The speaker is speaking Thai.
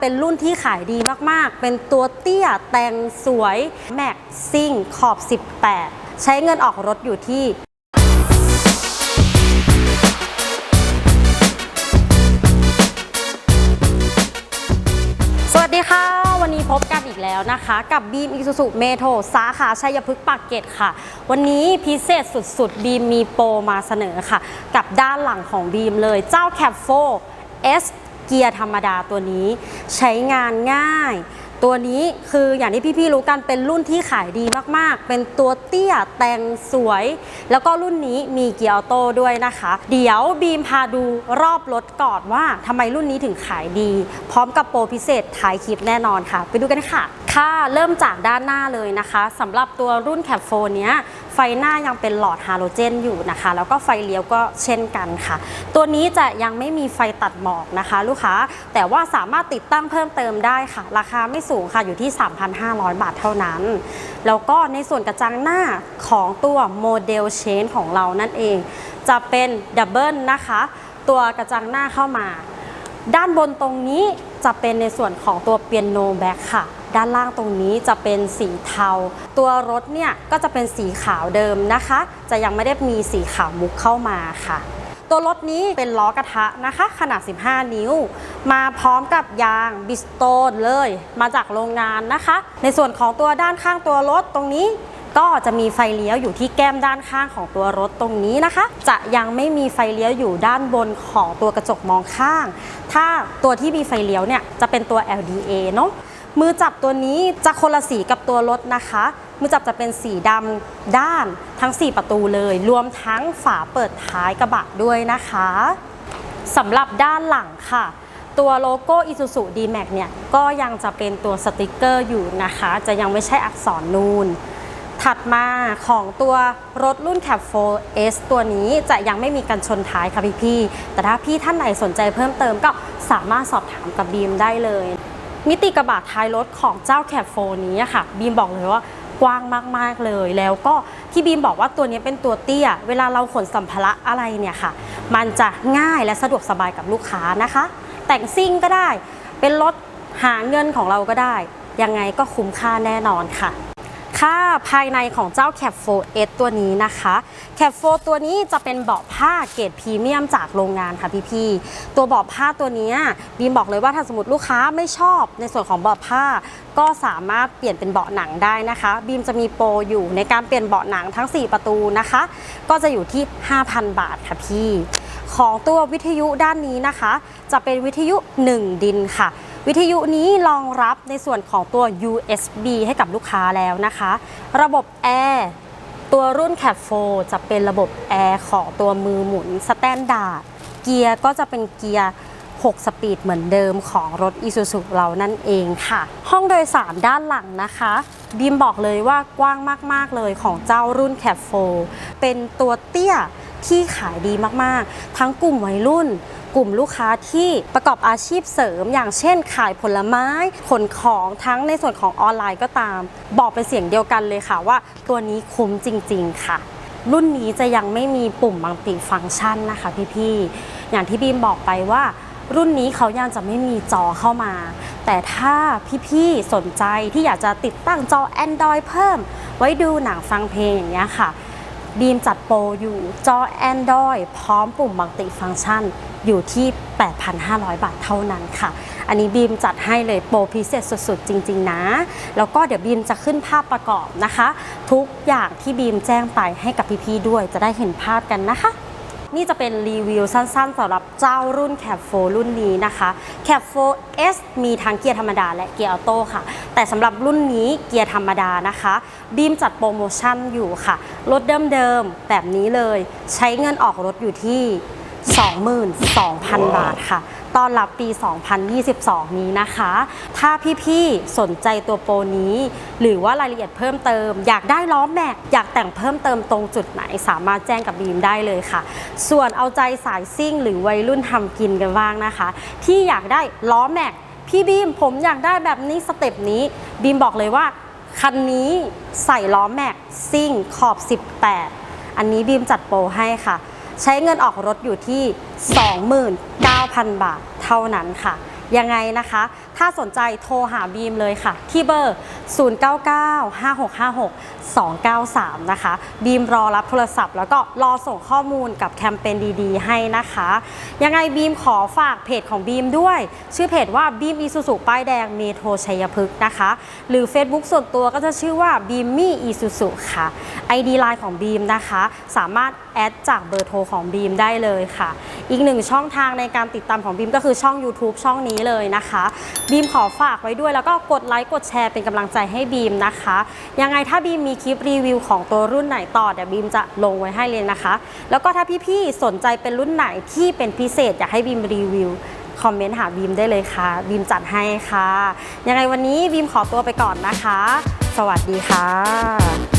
เป็นรุ่นที่ขายดีมากๆ เป็นตัวเตี้ยแต่งสวยแม็กซิ่งขอบ 18 ใช้เงินออกรถอยู่ที่สวัสดีค่ะ วันนี้พบกันอีกแล้วนะคะ กับบีมอิซูซุเมโทสาขาชัยพฤกษ์ปากเกร็ดค่ะ วันนี้พิเศษสุดๆบีมมีโปรมาเสนอค่ะ กับด้านหลังของบีมเลยเจ้าแคปโฟ S เกียร์ธรรมดาตัวนี้ ใช้งานง่าย ตัวนี้คืออย่างที่พี่ๆรู้กันเป็นรุ่นที่ขายดีมากๆ เป็นตัวเตี้ยแต่งสวย แล้วก็รุ่นนี้มีเกียร์ออโต้ด้วยนะคะ เดี๋ยวบีมพาดูรอบรถก่อนว่าทำไมรุ่นนี้ถึงขายดี พร้อมกับโปรพิเศษท้ายคลิปแน่นอนค่ะ ไปดูกันค่ะ ค่ะเริ่มจากด้านหน้าเลยนะคะสำหรับตัวรุ่นแคปโฟนเนี้ย ฟหน้ายังเป็นหลอดฮาโลเจนอยู่นะคะ แล้วก็ไฟเลี้ยวก็เช่นกันค่ะ ตัวนี้จะยังไม่มีไฟตัดหมอกนะคะ ลูกค้าแต่ว่าสามารถติดตั้งเพิ่มเติมได้ค่ะ ราคาไม่สูงค่ะอยู่ที่ 3,500 บาทเท่านั้น แล้วก็ในส่วนกระจังหน้าของตัวโมเดลเชนของเรานั่นเอง จะเป็นดับเบิลนะคะ ตัวกระจังหน้าเข้ามา ด้านบนตรงนี้ จะเป็นในส่วนของตัวเปียโนแบ็คค่ะ ด้านล่างตรงนี้จะเป็นสีเทา ตัวรถเนี่ยก็จะเป็นสีขาวเดิมนะคะ จะยังไม่ได้มีสีขาวมุกเข้ามาค่ะ ตัวรถนี้เป็นล้อกระทะนะคะ ขนาด 15 นิ้ว มาพร้อมกับยางบิสโตนเลย มาจากโรงงานนะคะ ในส่วนของตัวด้านข้างตัวรถตรงนี้ ก็จะมีไฟเลี้ยวอยู่ที่แก้มด้านข้างของตัวรถตรงนี้นะคะ จะยังไม่มีไฟเลี้ยวอยู่ด้านบนของตัวกระจกมองข้าง ถ้าตัวที่มีไฟเลี้ยวเนี่ยจะเป็นตัว LDA เนาะมือจับตัวนี้จะคนละสีกับตัวรถนะคะ มือจับจะเป็นสีดำด้านทั้ง 4 ประตูเลย รวมทั้งฝาเปิดท้ายกระบะด้วยนะคะสำหรับด้านหลังค่ะ ตัวโลโก้ Isuzu D-Max เนี่ยก็ยังจะเป็นตัวสติกเกอร์อยู่นะคะ จะยังไม่ใช่อักษรนูน ถัดมาของตัวรถรุ่น Cap 4 S ตัวนี้จะยังไม่มีกันชนท้ายค่ะพี่ๆแต่ถ้าพี่ท่านไหนสนใจเพิ่มเติมก็สามารถสอบถามกับบีมได้เลย มิติกระบะท้ายรถของเจ้า Cap 4นี้ค่ะ บีมบอกเลยว่ากว้างมาก ๆ เลย แล้วก็ที่บีมบอกว่าตัวนี้เป็นตัวเตี้ย เวลาเราขนสัมภาระอะไรเนี่ยค่ะ มันจะง่ายและสะดวกสบายกับลูกค้านะคะ แต่งซิ่งก็ได้ เป็นรถหาเงินของเราก็ได้ ยังไงก็คุ้มค่าแน่นอนค่ะ ค่าภายในของเจ้า Cap 4 S ตัวนี้นะคะ Cap 4ตัวนี้จะเป็นเบาะผ้าเกรดพรีเมียมจากโรงงานค่ะพี่ๆตัวเบาะผ้าตัวนี้บีมบอกเลยว่าถ้าสมมติลูกค้าไม่ชอบในส่วนของเบาะผ้า ก็สามารถเปลี่ยนเป็นเบาะหนังได้นะคะ บีมจะมีโปรอยู่ในการเปลี่ยนเบาะหนังทั้ง 4 ประตูนะคะ ก็จะอยู่ที่ 5,000 บาทค่ะพี่ ของตัววิทยุด้านนี้นะคะ จะเป็นวิทยุ 1 ดินค่ะ วิทยุนี้รองรับในส่วนของตัว USB ให้กับลูกค้าแล้วนะคะ ระบบแอร์ตัวรุ่น Cap 4จะเป็นระบบแอร์ของตัวมือหมุนสแตนดาร์ดเกียร์ก็จะเป็นเกียร์ 6 สปีดเหมือนเดิมของรถ Isuzu เรานั่นเองค่ะ ห้องโดยสารด้านหลังนะคะ บีมบอกเลยว่ากว้างมาก ๆ เลยของเจ้ารุ่น Cap 4เป็นตัวเตี้ยที่ขายดีมาก ๆ ทั้งกลุ่มวัยรุ่น กลุ่มลูกค้าที่ประกอบอาชีพเสริม อย่างเช่น ขายผลไม้ขนของทั้งในส่วนของออนไลน์ก็ตาม บอกเป็นเสียงเดียวกันเลยค่ะว่า ตัวนี้คุ้มจริง ๆ ค่ะ รุ่นนี้จะยังไม่มีปุ่มมัลติฟังก์ชันนะคะพี่ๆอย่างที่บีมบอกไปว่ารุ่นนี้เขายังจะไม่มีจอเข้ามา แต่ถ้าพี่ๆ สนใจที่อยากจะติดตั้งจอ Android เพิ่ม ไว้ดูหนังฟังเพลงอย่างเงี้ยค่ะ บีมจัดโปรอยู่จอ Android พร้อมปุ่มมัลติฟังก์ชัน อยู่ที่ 8,500 บาทเท่านั้นค่ะ อันนี้บีมจัดให้เลยโปรพิเศษสุดๆ จริง ๆ นะ แล้วก็เดี๋ยวบีมจะขึ้นภาพประกอบนะคะ ทุกอย่างที่บีมแจ้งไปให้กับพี่ๆด้วยจะได้เห็นภาพกันนะคะนี่จะเป็นรีวิวสั้นๆสำหรับเจ้ารุ่น Cap 4รุ่นนี้นะคะ Cap 4 S มีทั้งเกียร์ธรรมดาและเกียร์ออโต้ค่ะ แต่สำหรับรุ่นนี้เกียร์ธรรมดานะคะ บีมจัดโปรโมชั่นอยู่ค่ะ รถเดิมๆแบบนี้เลย ใช้เงินออกรถอยู่ที่ 22,000 บาทค่ะตอนรับปี 2022 นี้นะคะ ถ้าพี่ๆ สนใจตัวโปรนี้ หรือว่ารายละเอียดเพิ่มเติม อยากได้ล้อแม็ก อยากแต่งเพิ่มเติมตรงจุดไหน สามารถแจ้งกับบีมได้เลยค่ะ ส่วนเอาใจสายซิ่ง หรือวัยรุ่นทำกินกันบ้างนะคะ ที่อยากได้ล้อแม็ก พี่บีมผมอยากได้แบบนี้สเต็ปนี้ บีมบอกเลยว่า คันนี้ใส่ล้อแม็กซิ่งขอบ 18 อันนี้บีมจัดโปรให้ค่ะ ใช้เงินออกรถอยู่ที่ 29,000 บาทเท่านั้นค่ะ ยังไงนะคะ ถ้าสนใจโทรหาบีมเลยค่ะ ที่เบอร์ 0995656293 นะคะ บีมรอรับโทรศัพท์ แล้วก็รอส่งข้อมูลกับแคมเปญดีๆ ให้นะคะ ยังไงบีมขอฝากเพจของบีมด้วย ชื่อเพจว่าบีมอีซูซูป้ายแดงเมโทรชัยพฤกษ์นะคะ หรือ Facebook ส่วนตัวก็จะชื่อว่าบีมมี่อีซูซูค่ะ ID ไลน์ของบีมนะคะ สามารถแอดจากเบอร์โทรของบีมได้เลยค่ะ อีกหนึ่งช่องทางในการติดตามของบีมก็คือช่อง YouTube ช่องนี้เลยนะคะบีมขอฝากไว้ด้วยแล้วก็กดไลค์กดแชร์เป็นกำลังใจให้บีมนะคะ ยังไงถ้าบีมมีคลิปรีวิวของตัวรุ่นไหนต่อเดี๋ยวบีมจะลงไว้ให้เลยนะคะ แล้วก็ถ้าพี่ๆสนใจเป็นรุ่นไหนที่เป็นพิเศษอยากให้บีมรีวิวคอมเมนต์หาบีมได้เลยค่ะ บีมจัดให้ค่ะ ยังไงวันนี้บีมขอตัวไปก่อนนะคะ สวัสดีค่ะ